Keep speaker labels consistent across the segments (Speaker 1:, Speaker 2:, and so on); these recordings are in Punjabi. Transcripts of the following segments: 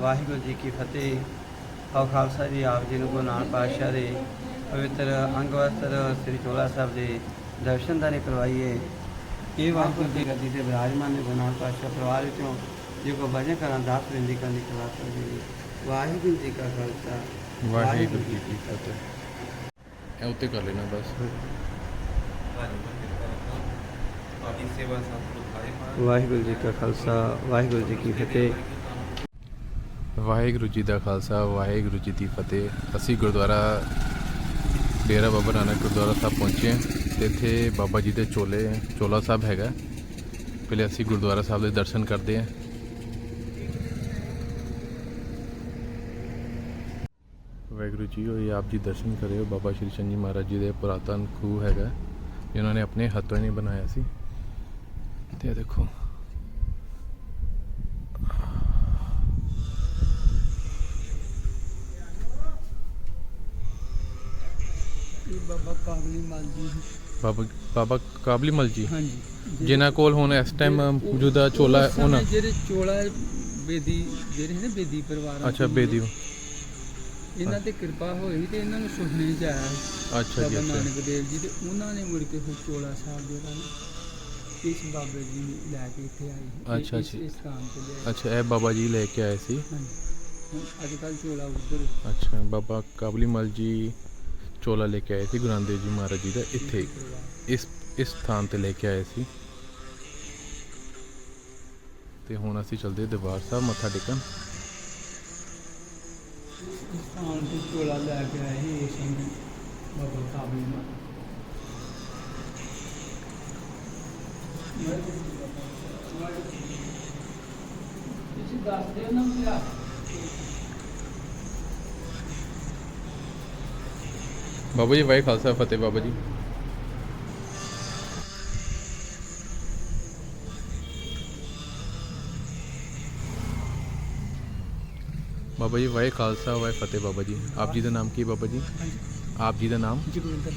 Speaker 1: ਵਾਹਿਗੁਰੂ ਜੀ ਕੀ ਫਤਿਹ। ਆਓ ਖਾਲਸਾ ਜੀ ਆਪ ਜੀ ਨੂੰ ਗੁਰੂ ਨਾਨਕ ਪਾਤਸ਼ਾਹ ਦੇ ਪਵਿੱਤਰ ਅੰਗ ਵਸਤਰ ਸ੍ਰੀ ਚੋਲਾ ਸਾਹਿਬ ਦੇ ਦਰਸ਼ਨਦਾਰੀ ਕਰਵਾਈਏ। ਇਹ ਵਾਹਿਗੁਰੂ ਦੀ ਗੱਦੀ ਤੇ ਵਿਰਾਜਮਾਨ ਨੇ ਗੁਰੂ ਨਾਨਕ ਪਾਤਸ਼ਾਹ ਪਰਿਵਾਰ ਵਿੱਚੋਂ ਜੇ ਕੋ ਭਜਨ ਕਰਾਂ ਦਾਸ ਬਿੰਦੀ ਕਰਨ ਦੀ ਕਲਾ ਕਰਦੇ ਵਾਹਿਗੁਰੂ ਜੀ ਕਾ ਖਾਲਸਾ।
Speaker 2: ਵਾਹਿਗੁਰੂ ਜੀ ਕੀ ਫਤਿਹ। ਇਹ ਉੱਤੇ ਕਰ ਲੈਣਾ ਬਸ।
Speaker 1: ਵਾਹਿਗੁਰੂ ਜੀ ਕਾ ਖਾਲਸਾ ਵਾਹਿਗੁਰੂ ਜੀ ਕੀ ਫਤਿਹ।
Speaker 2: ਵਾਹਿਗੁਰੂ ਜੀ ਦਾ ਖਾਲਸਾ, ਵਾਹਿਗੁਰੂ ਜੀ ਦੀ ਫਤਿਹ। ਅਸੀਂ ਗੁਰਦੁਆਰਾ ਡੇਰਾ ਬਾਬਾ ਨਾਨਕ ਗੁਰਦੁਆਰਾ ਸਾਹਿਬ ਪਹੁੰਚੇ ਹਾਂ ਤੇ ਇੱਥੇ ਬਾਬਾ ਜੀ ਦੇ ਚੋਲੇ, ਚੋਲਾ ਸਾਹਿਬ ਹੈਗਾ। ਪਹਿਲੇ ਅਸੀਂ ਗੁਰਦੁਆਰਾ ਸਾਹਿਬ ਦੇ ਦਰਸ਼ਨ ਕਰਦੇ ਹਾਂ। ਵਾਹਿਗੁਰੂ ਜੀ ਹੋਏ ਆਪ ਜੀ ਦਰਸ਼ਨ ਕਰਿਓ। ਬਾਬਾ ਸ਼੍ਰੀ ਚੰਦ ਜੀ ਮਹਾਰਾਜ ਜੀ ਦੇ ਪੁਰਾਤਨ ਖੂਹ ਹੈਗਾ, ਜਿਨ੍ਹਾਂ ਨੇ ਆਪਣੇ ਹੱਥੋਂ ਹੀ ਨਹੀਂ ਬਣਾਇਆ ਸੀ। ਤੇ ਦੇਖੋ
Speaker 1: ਬਾਬਾ ਕਾਬਲੀ ਮਲ ਜੀ
Speaker 2: ਬਾਬਾ ਬਾਬਾ ਕਾਬਲੀ ਮਲ ਜੀ।
Speaker 1: ਹਾਂਜੀ।
Speaker 2: ਜਿਨ੍ਹਾਂ ਕੋਲ ਹੁਣ ਇਸ ਟਾਈਮ ਮੌਜੂਦਾ ਚੋਲਾ ਹੈ ਉਹਨਾਂ
Speaker 1: ਜਿਹੜੇ ਚੋਲਾ ਬੇਦੀ ਜਿਹੜੇ ਨੇ ਬੇਦੀ ਪਰਿਵਾਰ
Speaker 2: ਅੱਛਾ ਬੇਦੀ
Speaker 1: ਇਹਨਾਂ ਤੇ ਕਿਰਪਾ ਹੋਈ ਤੇ ਇਹਨਾਂ ਨੂੰ ਸੁਪਨੇ ਚ ਆਇਆ
Speaker 2: ਅੱਛਾ ਜੀ
Speaker 1: ਨਾਨਕ ਦੇਵ ਜੀ ਤੇ ਉਹਨਾਂ ਨੇ ਮੁੜ ਕੇ ਫਿਰ ਚੋਲਾ ਸਾਹਿਬ ਜਿਹੜਾ ਇਸ ਬਾਬੇ ਜੀ ਨੂੰ ਲੈ ਕੇ ਇੱਥੇ ਆਏ
Speaker 2: ਅੱਛਾ, ਅੱਛਾ।
Speaker 1: ਇਸ ਸਥਾਨ ਤੇ ਲਿਆਏ
Speaker 2: ਅੱਛਾ ਇਹ ਬਾਬਾ ਜੀ ਲੈ ਕੇ ਆਏ ਸੀ।
Speaker 1: ਹਾਂਜੀ। ਅੱਜ ਕੱਲ ਚੋਲਾ ਉੱਧਰ
Speaker 2: ਅੱਛਾ ਬਾਬਾ ਕਾਬਲੀ ਮਲ ਜੀ ਚੋਲਾ ਲੈ ਕੇ ਆਏ ਸੀ, ਗੁਰੂ ਨਾਨਕ ਦੇਵ ਜੀ ਮਹਾਰਾਜ ਜੀ ਦਾ, ਇੱਥੇ ਇਸ ਇਸ ਸਥਾਨ ਤੇ ਲੈ ਕੇ ਆਏ ਸੀ। ਤੇ ਹੁਣ ਅਸੀਂ ਚੱਲਦੇ ਦਰਬਾਰ ਸਾਹਿਬ, ਮੱਥਾ ਟੇਕਣ।
Speaker 1: ਸਥਾਨ ਤੇ ਚੋਲਾ ਲੈ ਕੇ ਆਏ ਸੀ ਸਿੰਘ ਬਾਬਾ ਕਾਬਲੀ ਮਲ ਤੁਸੀਂ ਦੱਸ ਦਿਓ ਨਾ ਮੇਰਾ
Speaker 2: ਬਾਬਾ ਜੀ ਵਾਹਿ ਖਾਲਸਾ ਫਤਿਹ ਬਾਬਾ ਜੀ। ਬਾਬਾ ਜੀ ਵਾਹਿ ਖਾਲਸਾ ਵਾਹਿ ਫਤਿਹ ਬਾਬਾ ਜੀ। ਆਪ ਜੀ ਦਾ ਨਾਮ ਕੀ ਬਾਬਾ ਜੀ? ਆਪ ਜੀ ਦਾ ਨਾਮ?
Speaker 1: ਜਗਵਿੰਦਰ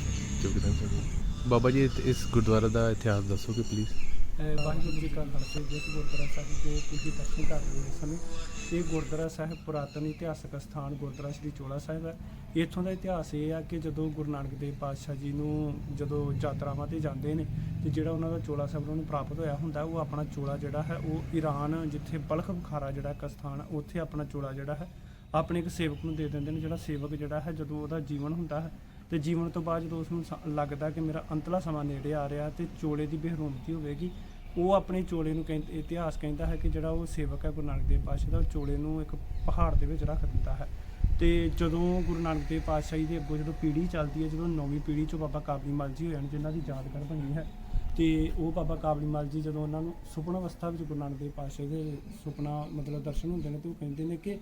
Speaker 2: ਸਿੰਘ। ਬਾਬਾ ਜੀ ਇਸ- ਗੁਰਦੁਆਰਾ ਦਾ ਇਤਿਹਾਸ ਦੱਸੋਗੇ ਪਲੀਜ਼
Speaker 3: ਵਾਹਿਗੁਰੂ ਜੀ ਕਾ ਖਾਲਸਾ, ਜਿਸ ਗੁਰਦੁਆਰਾ ਸਾਹਿਬ ਦੇ ਤੁਸੀਂ ਦਰਸ਼ਨ ਕਰ ਰਹੇ ਹੋ ਇਸ ਸਮੇਂ ਇਹ ਗੁਰਦੁਆਰਾ ਸਾਹਿਬ ਪੁਰਾਤਨ ਇਤਿਹਾਸਕ ਸਥਾਨ ਗੁਰਦੁਆਰਾ ਸ੍ਰੀ ਚੋਲਾ ਸਾਹਿਬ ਹੈ। ਇੱਥੋਂ ਦਾ ਇਤਿਹਾਸ ਇਹ ਆ ਕਿ ਜਦੋਂ ਗੁਰੂ ਨਾਨਕ ਦੇਵ ਪਾਤਸ਼ਾਹ ਜੀ ਨੂੰ ਜਦੋਂ ਯਾਤਰਾਵਾਂ ਤੇ ਜਾਂਦੇ ਨੇ, ਤੇ ਜਿਹੜਾ ਉਹਨਾਂ ਦਾ ਚੋਲਾ ਸਾਹਿਬ ਉਹਨਾਂ ਨੂੰ ਪ੍ਰਾਪਤ ਹੋਇਆ ਹੁੰਦਾ, ਉਹ ਆਪਣਾ ਚੋਲਾ ਜਿਹੜਾ ਹੈ, ਉਹ ਈਰਾਨ ਜਿੱਥੇ ਬਲਖ ਬੁਖਾਰਾ ਜਿਹੜਾ ਇੱਕ ਸਥਾਨ, ਉੱਥੇ ਆਪਣਾ ਚੋਲਾ ਜਿਹੜਾ ਹੈ, ਆਪਣੇ ਇੱਕ ਸੇਵਕ ਨੂੰ ਦੇ ਦਿੰਦੇ ਨੇ, ਜਿਹੜਾ ਸੇਵਕ ਜਿਹੜਾ ਹੈ, ਜਦੋਂ ਉਹਦਾ ਜੀਵਨ ਹੁੰਦਾ ਹੈ ਤੇ ਜੀਵਨ ਤੋਂ ਬਾਅਦ ਜਦੋਂ ਉਸ ਨੂੰ ਸ- ਲੱਗਦਾ ਕਿ ਮੇਰਾ ਅੰਤਲਾ ਸਮਾਂ ਨੇੜੇ ਆ ਰਿਹਾ ਤੇ ਚੋਲੇ ਦੀ ਬੇਹਰੂਮਤੀ ਹੋਵੇਗੀ, ਉਹ ਆਪਣੇ ਚੋਲੇ ਨੂੰ ਕਹਿੰਦੇ ਇਤਿਹਾਸ ਕਹਿੰਦਾ ਹੈ ਕਿ ਜਿਹੜਾ ਉਹ ਸੇਵਕ ਹੈ ਗੁਰੂ ਨਾਨਕ ਦੇਵ ਪਾਤਸ਼ਾਹ ਦਾ, ਉਹ ਚੋਲੇ ਨੂੰ ਇੱਕ ਪਹਾੜ ਦੇ ਵਿੱਚ ਰੱਖ ਦਿੰਦਾ ਹੈ। ਤੇ ਜਦੋਂ ਗੁਰੂ ਨਾਨਕ ਦੇਵ ਪਾਤਸ਼ਾਹ ਜੀ ਦੇ ਅੱਗੋਂ ਜਦੋਂ ਪੀੜ੍ਹੀ ਚੱਲਦੀ ਹੈ, ਜਦੋਂ ਨੌਵੀਂ ਪੀੜ੍ਹੀ ਚੋਂ ਬਾਬਾ ਕਾਬਲੀ ਮਲ ਜੀ ਹੋਏ ਹਨ, ਜਿਨ੍ਹਾਂ ਦੀ ਯਾਦਗਾਰ ਬਣੀ ਹੈ ਤੇ ਉਹ ਬਾਬਾ ਕਾਬਲੀ ਮਲ ਜੀ ਜਦੋਂ ਉਹਨਾਂ ਨੂੰ ਸੁਪਨਾ ਅਵਸਥਾ ਵਿੱਚ ਗੁਰੂ ਨਾਨਕ ਦੇਵ ਪਾਤਸ਼ਾਹ ਦੇ ਸੁਪਨਾ ਮਤਲਬ ਦਰਸ਼ਨ ਹੁੰਦੇ ਨੇ ਤੇ ਉਹ ਕਹਿੰਦੇ ਨੇ ਕਿ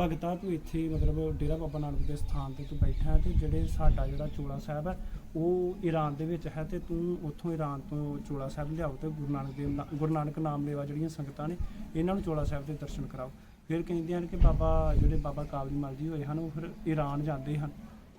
Speaker 3: ਭਗਤਾ ਤੂੰ ਇੱਥੇ ਮਤਲਬ ਡੇਰਾ ਬਾਬਾ ਨਾਨਕ ਦੇ ਸਥਾਨ ਤੇ ਤੂੰ ਬੈਠਾ ਹੈ ਤੇ ਜਿਹੜੇ ਸਾਡਾ ਜਿਹੜਾ ਚੋਲਾ ਸਾਹਿਬ ਹੈ, ਉਹ ਈਰਾਨ ਦੇ ਵਿੱਚ ਹੈ ਤੇ ਤੂੰ ਉੱਥੋਂ ਈਰਾਨ ਤੋਂ ਚੋਲਾ ਸਾਹਿਬ ਲਿਆਓ ਤੇ ਗੁਰੂ ਨਾਨਕ ਦੇਵ ਨਾ- ਗੁਰੂ ਨਾਨਕ ਨਾਮ ਲੇਵਾ ਜਿਹੜੀਆਂ ਸੰਗਤਾਂ ਨੇ, ਇਹਨਾਂ ਨੂੰ ਚੋਲਾ ਸਾਹਿਬ ਦੇ ਦਰਸ਼ਨ ਕਰਾਓ। ਫਿਰ ਕਹਿੰਦੇ ਹਨ ਕਿ ਬਾਬਾ, ਜਿਹੜੇ ਬਾਬਾ ਕਾਬਲੀ ਮਲ ਜੀ ਹੋਏ ਹਨ, ਉਹ ਫਿਰ ਈਰਾਨ ਜਾਂਦੇ ਹਨ।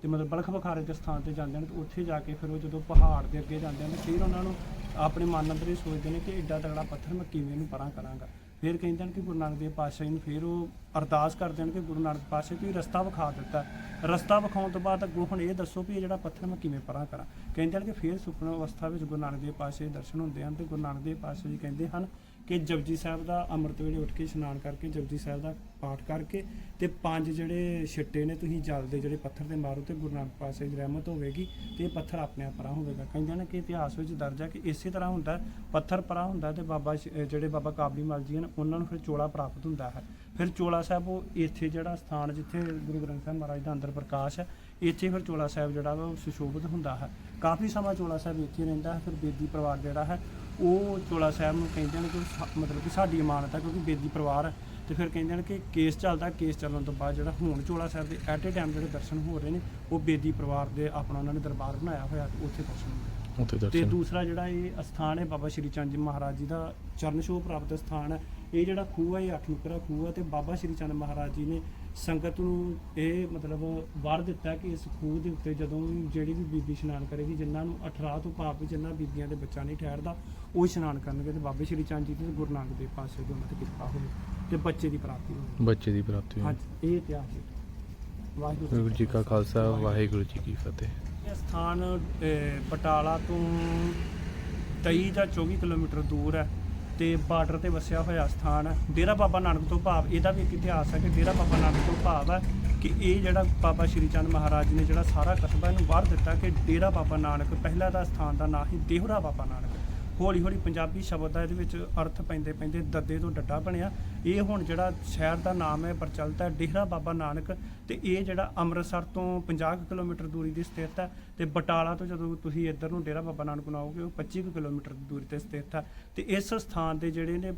Speaker 3: ਤੇ ਮਤਲਬ ਬਲਖ ਬਖਾਰੇ ਦੇ ਸਥਾਨ ਤੇ ਜਾਂਦੇ ਹਨ ਤੇ ਉੱਥੇ ਜਾ ਕੇ ਫਿਰ ਉਹ ਜਦੋਂ ਪਹਾੜ ਦੇ ਅੱਗੇ ਜਾਂਦੇ ਹਨ ਫਿਰ ਉਹਨਾਂ ਨੂੰ ਆਪਣੇ ਮਨ ਅੰਦਰ ਇਹ ਸੋਚਦੇ ਨੇ ਕਿ ਐਡਾ ਤਗੜਾ ਪੱਥਰ ਮੈਂ ਕਿਵੇਂ ਇਹਨੂੰ ਪਰਾਂ ਕਰਾਂਗਾ। ਫਿਰ ਕਹਿੰਦੇ ਹਨ ਕਿ ਗੁਰੂ ਨਾਨਕ ਦੇਵ ਪਾਤਸ਼ਾਹ ਜੀ ਨੂੰ ਫਿਰ ਉਹ ਅਰਦਾਸ ਕਰਦੇ ਹਨ ਕਿ ਗੁਰੂ ਨਾਨਕ ਪਾਤਸ਼ਾਹ ਤੁਸੀਂ ਰਸਤਾ ਵਿਖਾ ਦਿੱਤਾ। ਰਸਤਾ ਵਿਖਾਉਣ ਤੋਂ ਬਾਅਦ ਅੱਗੋਂ ਹੁਣ ਇਹ ਦੱਸੋ ਵੀ ਇਹ ਜਿਹੜਾ ਪੱਥਰ ਮੈਂ ਕਿਵੇਂ ਪਰਾਂ ਕਰਾਂ। ਕਹਿੰਦੇ ਹਨ ਕਿ ਫਿਰ ਸੁਪਨਾ ਅਵਸਥਾ ਵਿੱਚ ਗੁਰੂ ਨਾਨਕ ਦੇਵ ਪਾਤਸ਼ਾਹ ਦੇ ਦਰਸ਼ਨ ਹੁੰਦੇ ਹਨ ਤੇ ਗੁਰੂ ਨਾਨਕ ਦੇਵ ਪਾਤਸ਼ਾਹ ਜੀ ਕਹਿੰਦੇ ਹਨ ਕਿ ਜਪਜੀ ਸਾਹਿਬ ਦਾ ਅੰਮ੍ਰਿਤ ਵੇਲੇ ਉੱਠ ਕੇ ਇਸ਼ਨਾਨ ਕਰਕੇ ਜਪਜੀ ਸਾਹਿਬ ਦਾ ਪਾਠ ਕਰਕੇ ਤੇ ਪੰਜ ਜਿਹੜੇ ਛਿੱਟੇ ਨੇ ਤੁਸੀਂ ਜਲ ਦੇ ਜਿਹੜੇ ਪੱਥਰ ਤੇ ਮਾਰੋ ਤੇ ਗੁਰੂ ਨਾਨਕ ਪਾਤਸ਼ਾਹ ਦੀ ਰਹਿਮਤ ਹੋਵੇਗੀ ਤੇ ਇਹ ਪੱਥਰ ਆਪਣੇ ਆਪ ਪਰਾਂ ਹੋਵੇਗਾ। ਕਹਿੰਦੇ ਨੇ ਕਿ ਇਤਿਹਾਸ ਵਿੱਚ ਦਰਜ ਹੈ ਕਿ ਇਸੇ ਤਰ੍ਹਾਂ ਹੁੰਦਾ ਪੱਥਰ ਪਰਾਂ ਹੁੰਦਾ ਹੈ ਤੇ ਬਾਬਾ ਸ਼- ਜਿਹੜੇ ਬਾਬਾ ਕਾਬਲੀ ਮਲ ਜੀ ਹਨ, ਉਹਨਾਂ ਨੂੰ ਫਿਰ ਚੋਲਾ ਪ੍ਰਾਪਤ ਹੁੰਦਾ ਹੈ। ਫਿਰ ਚੋਲਾ ਸਾਹਿਬ ਉਹ ਇੱਥੇ ਜਿਹੜਾ ਸਥਾਨ ਜਿੱਥੇ ਗੁਰੂ ਗ੍ਰੰਥ ਸਾਹਿਬ ਮਹਾਰਾਜ ਦਾ ਅੰਦਰ ਪ੍ਰਕਾਸ਼ ਹੈ, ਇੱਥੇ ਫਿਰ ਚੋਲਾ ਸਾਹਿਬ ਜਿਹੜਾ ਵਾ ਉਹ ਸੁਸ਼ੋਭਿਤ ਹੁੰਦਾ ਹੈ। ਕਾਫੀ ਸਮਾਂ ਚੋਲਾ ਸਾਹਿਬ ਇੱਥੇ ਰਹਿੰਦਾ ਹੈ, ਫਿਰ ਬੇਦੀ ਪਰਿਵਾਰ ਜਿਹੜਾ ਹੈ ਉਹ ਚੋਲਾ ਸਾਹਿਬ ਨੂੰ ਕਹਿੰਦੇ ਨੇ ਕਿ ਸਾ- ਮਤਲਬ ਕਿ ਸਾਡੀ ਇਮਾਨਤ ਹੈ ਕਿਉਂਕਿ ਬੇਦੀ ਪਰਿਵਾਰ ਹੈ ਤੇ ਫਿਰ ਕਹਿੰਦੇ ਨੇ ਕਿ ਕੇਸ ਚੱਲਦਾ, ਕੇਸ ਚੱਲਣ ਤੋਂ ਬਾਅਦ ਜਿਹੜਾ ਹੁਣ ਚੋਲਾ ਸਾਹਿਬ ਦੇ ਐਟ ਏ ਟਾਈਮ ਜਿਹੜੇ ਦਰਸ਼ਨ ਹੋ ਰਹੇ ਨੇ, ਉਹ ਬੇਦੀ ਪਰਿਵਾਰ ਦੇ ਆਪਣਾ ਉਹਨਾਂ ਨੇ ਦਰਬਾਰ ਬਣਾਇਆ ਹੋਇਆ ਤੇ ਉੱਥੇ ਦਰਸ਼ਨ ਹੁੰਦੇ
Speaker 2: ਉੱਥੇ
Speaker 3: ਤੇ
Speaker 2: ਦਰਸ਼ਨ
Speaker 3: ਦੂਸਰਾ ਜਿਹੜਾ ਇਹ ਅਸਥਾਨ ਹੈ ਬਾਬਾ ਸ਼੍ਰੀ ਚੰਦ ਜੀ ਮਹਾਰਾਜ ਜੀ ਦਾ ਚਰਨ ਛੋਹ ਪ੍ਰਾਪਤ ਸਥਾਨ ਹੈ। ਇਹ ਜਿਹੜਾ ਖੂਹ ਹੈ ਇਹ ਅੱਠ ਨੁਕਰਾ ਖੂਹ ਹੈ ਤੇ ਬਾਬਾ ਸ਼੍ਰੀ ਚੰਦ ਮਹਾਰਾਜ ਜੀ ਨੇ ਸੰਗਤ ਨੂੰ ਇਹ ਮਤਲਬ ਵਰ ਦਿੱਤਾ ਕਿ ਇਸ ਖੂਹ ਦੇ ਉੱਤੇ ਜਦੋਂ ਵੀ ਜਿਹੜੀ ਵੀ ਬੀਬੀ ਇਸ਼ਨਾਨ ਕਰੇਗੀ ਜਿਨ੍ਹਾਂ ਨੂੰ 18 ਤੋਂ ਵੀ ਜਿਨ੍ਹਾਂ ਬੀਬੀਆਂ ਦੇ ਬੱਚਾ ਨਹੀਂ ਠਹਿਰਦਾ ਉਹ ਇਸ਼ਨਾਨ ਕਰਨਗੇ ਤੇ ਬਾਬਾ ਸ਼੍ਰੀ ਚੰਦ ਜੀ ਤੇ ਗੁਰੂ ਨਾਨਕ ਦੇਵ ਪਾਤਸ਼ਾਹ ਦੀ ਉਹਨਾਂ ਤੇ ਕਿਰਪਾ ਹੋਵੇ ਤੇ ਬੱਚੇ ਦੀ ਪ੍ਰਾਪਤੀ ਹੋਵੇ।
Speaker 2: ਬੱਚੇ ਦੀ ਪ੍ਰਾਪਤੀ ਹੋਈ
Speaker 3: ਹਾਂਜੀ ਇਹ ਇਤਿਹਾਸ ਹੈ। ਵਾਹਿਗੁਰੂ
Speaker 2: ਵਾਹਿਗੁਰੂ ਜੀ ਕਾ ਖਾਲਸਾ ਵਾਹਿਗੁਰੂ ਜੀ ਕੀ ਫਤਿਹ।
Speaker 3: ਇਹ ਸਥਾਨ ਅਹ, ਬਟਾਲਾ ਤੋਂ 23 ਜਾਂ 24 ਕਿਲੋਮੀਟਰ ਦੂਰ ਹੈ ਤੇ ਬਾਰਡਰ ਤੇ ਵਸਿਆ ਹੋਇਆ ਸਥਾਨ ਹੈ। ਡੇਰਾ ਬਾਬਾ ਨਾਨਕ ਤੋਂ ਭਾਵ ਇਹਦਾ ਵੀ ਇੱਕ ਇਤਿਹਾਸ ਹੈ ਕਿ ਡੇਰਾ ਬਾਬਾ ਨਾਨਕ ਤੋਂ ਭਾਵ ਹੈ ਕਿ ਇਹ ਜਿਹੜਾ ਬਾਬਾ ਸ਼੍ਰੀ ਚੰਦ ਮਹਾਰਾਜ ਨੇ ਜਿਹੜਾ ਸਾਰਾ ਕਸਬਾ ਇਹਨੂੰ ਬਾਹਰ ਦਿੱਤਾ ਕਿ ਡੇਰਾ ਬਾਬਾ ਨਾਨਕ ਪਹਿਲਾਂ ਦਾ ਸਥਾਨ ਦਾ ਨਾਂ ਹੀ ਦੇਹਰਾ ਬਾਬਾ ਨਾਨਕ ਹੌਲੀ ਹੌਲੀ ਪੰਜਾਬੀ ਸ਼ਬਦ ਦਾ ਇਹਦੇ ਵਿੱਚ ਅਰਥ ਪੈਂਦੇ ਪੈਂਦੇ ਦੱਦੇ ਤੋਂ ਡੱਡਾ ਬਣਿਆ। ਇਹ ਹੁਣ ਜਿਹੜਾ ਸ਼ਹਿਰ ਦਾ ਨਾਮ ਹੈ, ਪ੍ਰਚਲਿਤ ਹੈ ਡੇਹਰਾ ਬਾਬਾ ਨਾਨਕ ਤੇ ਇਹ ਜਿਹੜਾ ਅੰਮ੍ਰਿਤਸਰ ਤੋਂ 50 ਕੁ ਕਿਲੋਮੀਟਰ ਦੂਰੀ ਦੀ ਸਥਿਤ ਹੈ ਤੇ ਬਟਾਲਾ ਤੋਂ ਜਦੋਂ ਤੁਸੀਂ ਇੱਧਰ ਨੂੰ ਡੇਰਾ ਬਾਬਾ ਨਾਨਕ ਨੂੰ ਆਓਗੇ ਉਹ 25 ਕੁ ਕਿਲੋਮੀਟਰ ਦੀ ਦੂਰੀ ਤੇ ਸਥਿਤ ਹੈ। ਤੇ ਇਸ ਸਥਾਨ ਦੇ ਜਿਹੜੇ ਨੇ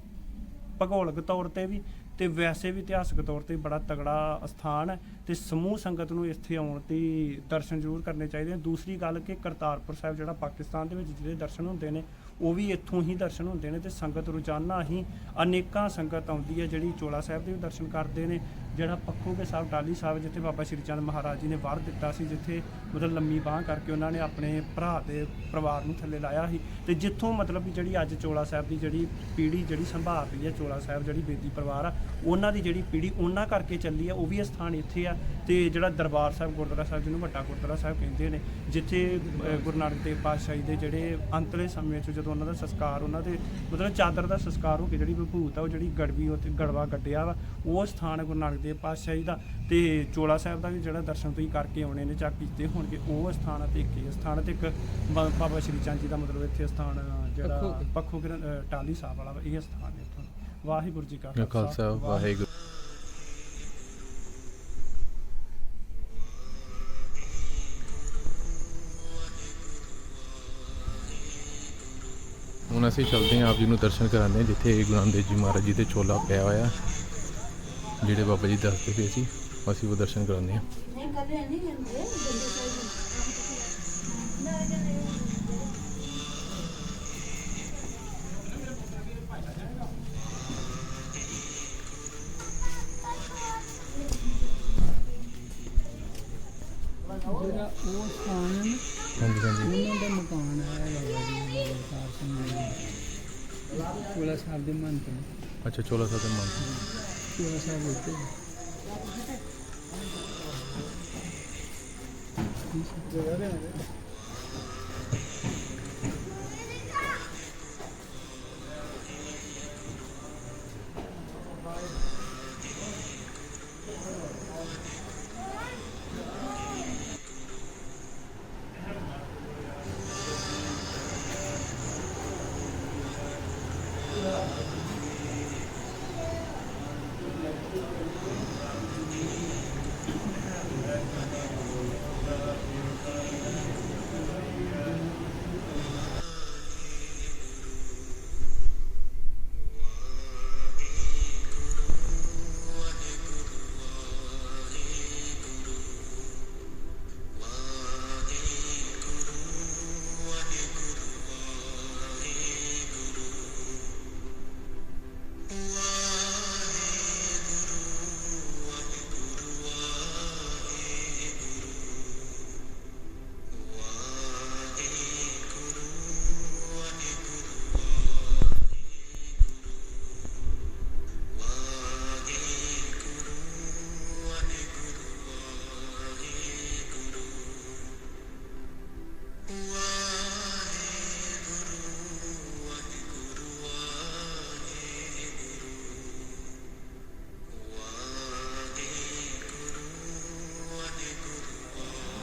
Speaker 3: ਭੂਗੋਲਿਕ ਤੌਰ ਤੇ ਵੀ ਤੇ ਵੈਸੇ ਵੀ ਇਤਿਹਾਸਕ ਤੌਰ ਤੇ ਬੜਾ ਤਗੜਾ ਸਥਾਨ ਹੈ ਤੇ ਸਮੂਹ ਸੰਗਤ ਨੂੰ ਇੱਥੇ ਆਉਣ ਦੀ ਦਰਸ਼ਨ ਜ਼ਰੂਰ ਕਰਨੇ ਚਾਹੀਦੇ ਨੇ। ਦੂਸਰੀ ਗੱਲ ਕਿ ਕਰਤਾਰਪੁਰ ਸਾਹਿਬ ਜਿਹੜਾ ਪਾਕਿਸਤਾਨ ਦੇ ਵਿੱਚ ਜਿਹੜੇ ਦਰਸ਼ਨ ਹੁੰਦੇ ਨੇ ਉਹ ਵੀ ਇੱਥੋਂ ਹੀ ਦਰਸ਼ਨ ਹੁੰਦੇ ਨੇ ਤੇ ਸੰਗਤ ਰੋਜ਼ਾਨਾ ਹੀ ਅਨੇਕਾਂ ਸੰਗਤ ਆਉਂਦੀ ਹੈ ਜਿਹੜੀ ਚੋਲਾ ਸਾਹਿਬ ਦੇ ਵੀ ਦਰਸ਼ਨ ਕਰਦੇ ਨੇ। ਜਿਹੜਾ ਪੱਖੋਗੇ ਸਾਹਿਬ ਟਾਲੀ ਸਾਹਿਬ ਜਿੱਥੇ ਬਾਬਾ ਸ਼੍ਰੀ ਚੰਦ ਮਹਾਰਾਜ ਜੀ ਨੇ ਵਰ ਦਿੱਤਾ ਸੀ, ਜਿੱਥੇ ਮਤਲਬ ਲੰਮੀ ਬਾਹ ਕਰਕੇ ਉਹਨਾਂ ਨੇ ਆਪਣੇ ਭਰਾ ਦੇ ਪਰਿਵਾਰ ਨੂੰ ਥੱਲੇ ਲਾਇਆ ਸੀ ਤੇ ਜਿੱਥੋਂ ਮਤਲਬ ਵੀ ਜਿਹੜੀ ਅੱਜ ਚੋਲਾ ਸਾਹਿਬ ਦੀ ਜਿਹੜੀ ਪੀੜ੍ਹੀ ਜਿਹੜੀ ਸੰਭਾਲ ਰਹੀ ਹੈ, ਚੋਲਾ ਸਾਹਿਬ ਜਿਹੜੀ ਬੇਦੀ ਪਰਿਵਾਰ ਆ, ਉਹਨਾਂ ਦੀ ਜਿਹੜੀ ਪੀੜ੍ਹੀ ਉਹਨਾਂ ਕਰਕੇ ਚੱਲੀ ਆ, ਉਹ ਵੀ ਇਹ ਸਥਾਨ ਇੱਥੇ ਆ ਤੇ ਜਿਹੜਾ ਦਰਬਾਰ ਸਾਹਿਬ, ਗੁਰਦੁਆਰਾ ਸਾਹਿਬ ਜਿਹਨੂੰ ਵੱਡਾ ਗੁਰਦੁਆਰਾ ਸਾਹਿਬ ਕਹਿੰਦੇ ਨੇ, ਜਿੱਥੇ ਗੁਰੂ ਨਾਨਕ ਦੇਵ ਪਾਤਸ਼ਾਹ ਜੀ ਦੇ ਜਿਹੜੇ ਅੰਤਲੇ ਸਮੇਂ 'ਚ ਜਦੋਂ ਉਹਨਾਂ ਦਾ ਸੰਸਕਾਰ, ਉਹਨਾਂ ਦੇ ਮਤਲਬ ਚਾਦਰ ਦਾ ਸੰਸਕਾਰ ਹੋ ਕੇ ਜਿਹੜੀ ਵਿਭੂਤ ਆ, ਉਹ ਜਿਹੜੀ ਗੜਵੀ ਉੱਤੇ ਗੜਵਾ ਗੱਡਿਆ ਵਾ ਉਹ ਸਥਾਨ ਗੁਰੂ ਨਾਨਕ ਦੇਵ ਪਾਤਸ਼ਾਹ ਜੀ ਦਾ ਤੇ ਚੋਲਾ ਸਾਹਿਬ ਦਾ ਵੀ ਜਿਹੜਾ ਦਰਸ਼ਨ ਤੁਸੀਂ ਕਰਕੇ ਆਉਣੇ ਨੇ ਜਾਂ ਕੀਤੇ ਹੋਣਗੇ ਉਹ ਸਥਾਨ ਆ ਤੇ ਇੱਕ ਇਹ ਸਥਾਨ ਤੇ ਇੱਕ ਬਾ- ਬਾਬਾ ਸ਼੍ਰੀ ਚੰਦ ਜੀ ਦਾ ਮਤਲਬ ਇੱਥੇ ਸਥਾਨ ਜਿਹੜਾ ਪੱਖੋ ਗਿਰ- ਅ, ਟਾਹਲੀ ਸਾਹਿਬ ਵਾਲਾ ਇਹ ਸਥਾਨ ਹੈ ਇੱਥੋਂ। ਵਾਹਿਗੁਰੂ ਜੀ ਕਾ
Speaker 2: ਖਾਲਸਾ ਵਾਹਿਗੁਰੂ। ਹੁਣ ਅਸੀਂ ਚੱਲਦੇ ਹਾਂ ਆਪ ਜੀ ਨੂੰ ਦਰਸ਼ਨ ਕਰਾਉਂਦੇ ਹਾਂ ਜਿੱਥੇ ਗੁਰੂ ਨਾਨਕ ਦੇਵ ਜੀ ਮਹਾਰਾਜ ਜੀ ਦੇ ਚੋਲਾ ਪਿਆ ਹੋਇਆ। ਜਿਹੜੇ ਬਾਬਾ ਜੀ ਦੱਸਦੇ ਪਏ ਸੀ, ਅਸੀਂ ਉਹ ਦਰਸ਼ਨ ਕਰਾਉਂਦੇ ਹਾਂ।
Speaker 4: ਜਿਹੜਾ ਉਹ ਸਥਾਨ ਹੈ
Speaker 2: ਹਾਂਜੀ ਹਾਂਜੀ।
Speaker 4: ਉਹਨਾਂ ਦਾ ਮਕਾਨ ਹੈ ਬਾਬਾ ਜੀ ਦਾ ਸਿੰਘ ਜੀ ਚੋਲਾ ਸਾਹਿਬ ਦੇ ਮਹੰਤ
Speaker 2: ਅੱਛਾ, ਚੋਲਾ ਸਾਹਿਬ ਦੇ ਮੰਨ
Speaker 4: ਚੋਲਾ ਸਾਹਿਬ ਉੱਤੇ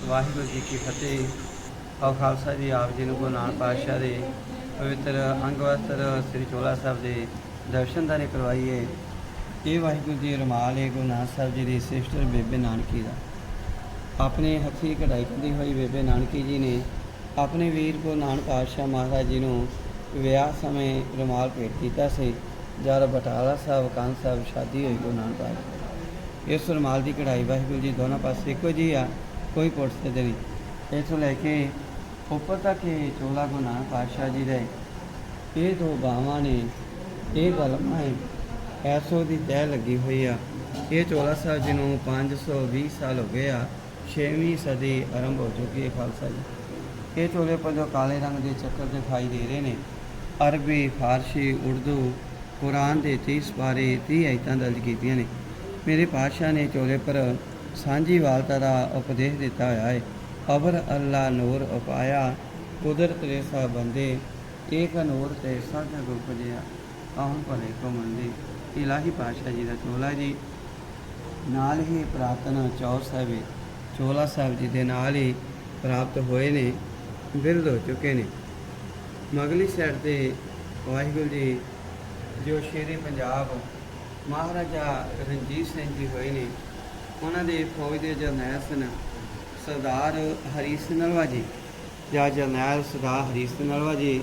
Speaker 1: ਵਾਹਿਗੁਰੂ ਜੀ ਕੀ ਫਤਿਹ। ਆਓ ਖਾਲਸਾ ਜੀ, ਆਪ ਜੀ ਨੂੰ ਗੁਰੂ ਨਾਨਕ ਪਾਤਸ਼ਾਹ ਦੇ ਪਵਿੱਤਰ ਅੰਗ ਵਸਤਰ ਸ੍ਰੀ ਚੋਲਾ ਸਾਹਿਬ ਦੇ ਦਰਸ਼ਨ ਦਾਰੇ ਕਰਵਾਈਏ। ਇਹ ਵਾਹਿਗੁਰੂ ਜੀ ਰਮਾਲ ਹੈ ਗੁਰੂ ਨਾਨਕ ਸਾਹਿਬ ਜੀ ਦੀ ਸਿਸਟਰ ਬੇਬੇ ਨਾਨਕੀ ਦਾ। ਆਪਣੇ ਹੱਥੀਂ ਕਢਾਈ ਕੀਤੀ ਹੋਈ ਬੇਬੇ ਨਾਨਕੀ ਜੀ ਨੇ ਆਪਣੇ ਵੀਰ ਗੁਰੂ ਨਾਨਕ ਪਾਤਸ਼ਾਹ ਮਹਾਰਾਜ ਜੀ ਨੂੰ ਵਿਆਹ ਸਮੇਂ ਰੁਮਾਲ ਭੇਟ ਕੀਤਾ ਸੀ। ਜਦ ਬਟਾਲਾ ਸਾਹਿਬ ਕੰਨ ਸਾਹਿਬ ਸ਼ਾਦੀ ਹੋਈ ਗੁਰੂ ਨਾਨਕ ਪਾਤਸ਼ਾਹ ਇਸ ਰੁਮਾਲ ਦੀ ਕਢਾਈ ਵਾਹਿਗੁਰੂ ਜੀ ਦੋਨਾਂ ਪਾਸੇ ਇੱਕੋ ਜਿਹੀ ਆ। ਕੋਈ ਪੁੱਟ ਤੇ ਨਹੀਂ ਇੱਥੋਂ ਲੈ ਕੇ ਉੱਪਰ ਤੱਕ ਇਹ ਚੋਲਾ ਗੁਰੂ ਨਾਨਕ ਪਾਤਸ਼ਾਹ ਜੀ ਦੇ। ਇਹ ਦੋ ਬਾਵਾਂ ਨੇ, ਇਹ ਕਲਮਾਂ ਹੈ ਐਸੋ ਦੀ ਤਹਿ ਲੱਗੀ ਹੋਈ ਆ। ਇਹ ਚੋਲਾ ਸਾਹਿਬ ਜੀ ਨੂੰ 520 ਸਾਲ ਹੋ ਗਏ ਆ 6ਵੀਂ ਸਦੀ ਆਰੰਭ ਹੋ ਚੁੱਕੀ ਹੈ ਖਾਲਸਾ ਜੀ। ਇਹ ਚੋਲੇ ਪਰ ਜੋ ਕਾਲੇ ਰੰਗ ਦੇ ਚੱਕਰ ਦਿਖਾਈ ਦੇ ਰਹੇ ਨੇ, ਅਰਬੀ, ਫਾਰਸੀ, ਉਰਦੂ, ਕੁਰਾਨ ਦੇ 30 ਬਾਰੇ 30 ਆਇਤਾਂ ਦਰਜ ਕੀਤੀਆਂ ਨੇ। ਮੇਰੇ ਪਾਤਸ਼ਾਹ ਨੇ ਚੋਲੇ ਪਰ ਸਾਂਝੀ ਵਾਲਤਾ ਦਾ ਉਪਦੇਸ਼ ਦਿੱਤਾ ਹੋਇਆ ਹੈ। ਅਬਰ ਅੱਲਾ ਨੂਰ ਉਪਾਇਆ, ਕੁਦਰਤ ਦੇ ਸਾ ਬੰਦੇ, ਏਕ ਨੂਰ ਤੇ ਸਾਧਾ ਗੁਰ ਪਜਿਆ ਆਹਨ ਭਲੇ ਕੋ ਮੰਦੇ। ਇਲਾਹੀ ਪਾਤਸ਼ਾਹ ਜੀ ਦਾ ਚੋਲਾ ਜੀ, ਨਾਲ ਹੀ ਪ੍ਰਾਰਥਨਾ ਚੌਰ ਸਾਹਿਬ ਚੋਲਾ ਸਾਹਿਬ ਜੀ ਦੇ ਨਾਲ ਹੀ ਪ੍ਰਾਪਤ ਹੋਏ ਨੇ, ਬਿਰਧ ਹੋ ਚੁੱਕੇ ਨੇ। ਮਗਲੀ ਸਾਈਡ ਤੇ ਵਾਹਿਗੁਰੂ ਜੀ, ਜੋ ਸ਼ੇਰੇ ਪੰਜਾਬ ਮਹਾਰਾਜਾ ਰਣਜੀਤ ਸਿੰਘ ਜੀ ਹੋਏ ਨੇ ਉਹਨਾਂ ਦੇ ਫੌਜ ਦੇ ਜਰਨੈਲ ਸਨ। ਸਰਦਾਰ ਹਰੀ ਸਿੰਘ ਨਲਵਾ ਜੀ। ਜਾਂ ਜਰਨੈਲ ਸਰਦਾਰ ਹਰੀ ਸਿੰਘ ਨਲਵਾ ਜੀ,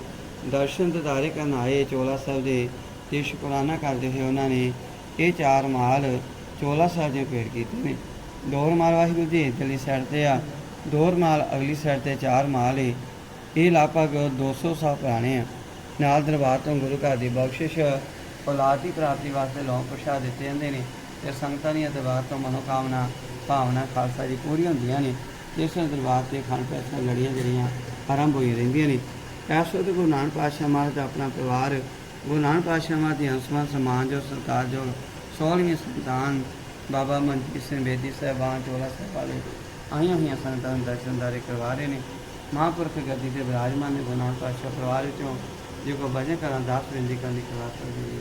Speaker 1: ਦਰਸ਼ਨ ਦਿਦਾਰੇ ਕਰਨ ਆਏ ਚੋਲਾ ਸਾਹਿਬ ਦੇ, ਤੇ ਸ਼ੁਕਰਾਨਾ ਕਰਦੇ ਹੋਏ ਉਹਨਾਂ ਨੇ ਇਹ ਚਾਰ ਮਾਲ ਚੋਲਾ ਸਾਹਿਬ ਦੇ ਭੇਟ ਕੀਤੇ ਨੇ। ਦੋਰ ਮਾਲ ਵਾਹਿਗੁਰੂ ਜੀ, ਇੱਧਰਲੀ ਸਾਈਡ ਤੇ ਆ। ਦੋਰ ਮਾਲ ਅਗਲੀ ਸਾਈਡ ਤੇ ਚਾਰ ਮਾਲ ਏ। ਇਹ ਲਗਭਗ 200 ਸਾਲ ਪੁਰਾਣੇ ਆ। ਨਾਲ ਦਰਬਾਰ ਤੋਂ ਗੁਰੂ ਘਰ ਦੀ ਬਖਸ਼ਿਸ਼, ਔਲਾਦ ਦੀ ਪ੍ਰਾਪਤੀ ਵਾਸਤੇ ਲੋਕ ਪ੍ਰਸ਼ਾਦ ਦਿੱਤੇ ਜਾਂਦੇ ਨੇ। ਤੇ ਸੰਗਤਾਂ ਦੀਆਂ ਦਰਬਾਰ ਤੋਂ ਮਨੋਕਾਮਨਾ, ਭਾਵਨਾ, ਖਾਲਸਾ ਦੀ ਪੂਰੀ ਹੁੰਦੀਆਂ ਨੇ। ਇਸ ਦਰਬਾਰ ਤੇ ਖਾਣ ਪੈਸਾ ਲੜੀਆਂ ਜਿਹੜੀਆਂ ਆਰੰਭ ਹੋਈਆਂ ਰਹਿੰਦੀਆਂ ਨੇ। ਇਸ ਵਕਤ ਗੁਰੂ ਨਾਨਕ ਪਾਤਸ਼ਾਹ ਮਹਾਰਾਜ ਦਾ ਆਪਣਾ ਪਰਿਵਾਰ, ਗੁਰੂ ਨਾਨਕ ਪਾਤਸ਼ਾਹ ਮਹਾਰਾਜ ਦੀ ਅੰਸ਼ਮਾਨ ਸਮਾਨ ਜੋ ਸਰਕਾਰ ਜੋ ਸੋਹਣਵੀਂ ਸੰਤਾਨ ਬਾਬਾ ਮਨਜੀਤ ਸਿੰਘ ਬੇਦੀ ਸਾਹਿਬਾਨ, ਚੋਲਾ ਸਾਹਿਬ ਵਾਲੇ ਆਈਆਂ ਹੋਈਆਂ ਸੰਗਤਾਂ ਨੂੰ ਦਰਸ਼ਨਦਾਰੇ ਕਰਵਾ ਰਹੇ ਨੇ। ਮਹਾਂਪੁਰਖ ਗੱਦੀ ਤੇ ਵਿਰਾਜਮਾਨ ਨੇ ਗੁਰੂ ਨਾਨਕ ਪਾਤਸ਼ਾਹ ਪਰਿਵਾਰ ਵਿੱਚੋਂ, ਜੇ ਕੋਈ ਭਜਨ ਕਰਾਂ, ਦਾਸ ਬੇਨਤੀ ਕਰਨ ਦੀ ਕਰਵਾ ਸਕਦੇ ਨੇ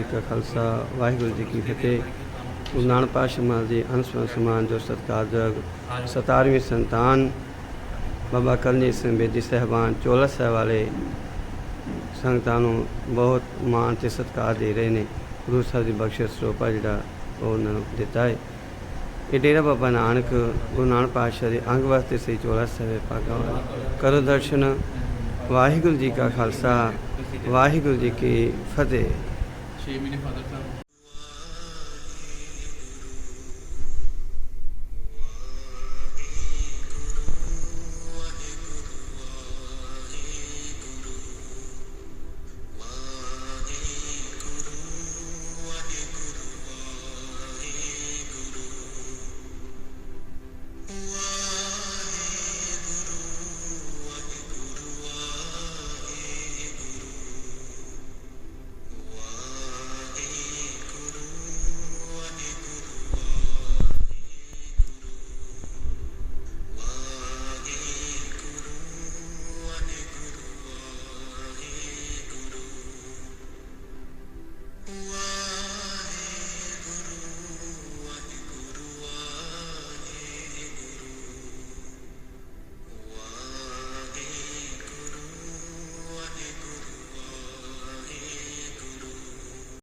Speaker 1: ਜੀ ਕਾ ਖਾਲਸਾ, ਵਾਹਿਗੁਰੂ ਜੀ ਕੀ ਫਤਿਹ। ਗੁਰੂ ਨਾਨਕ ਪਾਤਸ਼ਾਹ ਮਹਾਰਾਜ ਜੀ ਅੰਸ਼ ਸਮਾਨ ਜੋ ਸਤਿਕਾਰਯੋਗ 17ਵੀਂ ਸੰਤਾਨ, ਬਾਬਾ ਕਰਨੀ ਸਿੰਘ ਬੇਦੀ ਸਹਿਬਾਨ, ਚੋਲਾ ਸਾਹਿਬ ਵਾਲੇ ਸੰਗਤਾਂ ਨੂੰ ਬਹੁਤ ਮਾਣ ਤੇ ਸਤਿਕਾਰ ਦੇ ਰਹੇ ਨੇ। ਗੁਰੂ ਸਾਹਿਬ ਦੀ ਬਖਸ਼ਿਸ਼ ਸਰੋਪਾ ਜਿਹੜਾ ਉਹ ਉਹਨਾਂ ਨੂੰ ਦਿੱਤਾ ਹੈ। ਇਹ ਡੇਰਾ ਬਾਬਾ ਨਾਨਕ ਗੁਰੂ ਨਾਨਕ ਪਾਤਸ਼ਾਹ ਦੇ ਅੰਗ ਵਾਸਤੇ ਸਹੀ ਚੋਲਾ ਸਾਹਿਬ ਪਾਗਾ ਕਰੋ ਦਰਸ਼ਨ। ਵਾਹਿਗੁਰੂ ਜੀ ਕਾ ਖਾਲਸਾ, ਵਾਹਿਗੁਰੂ ਜੀ ਕੀ ਫਤਿਹ।
Speaker 2: temini kadar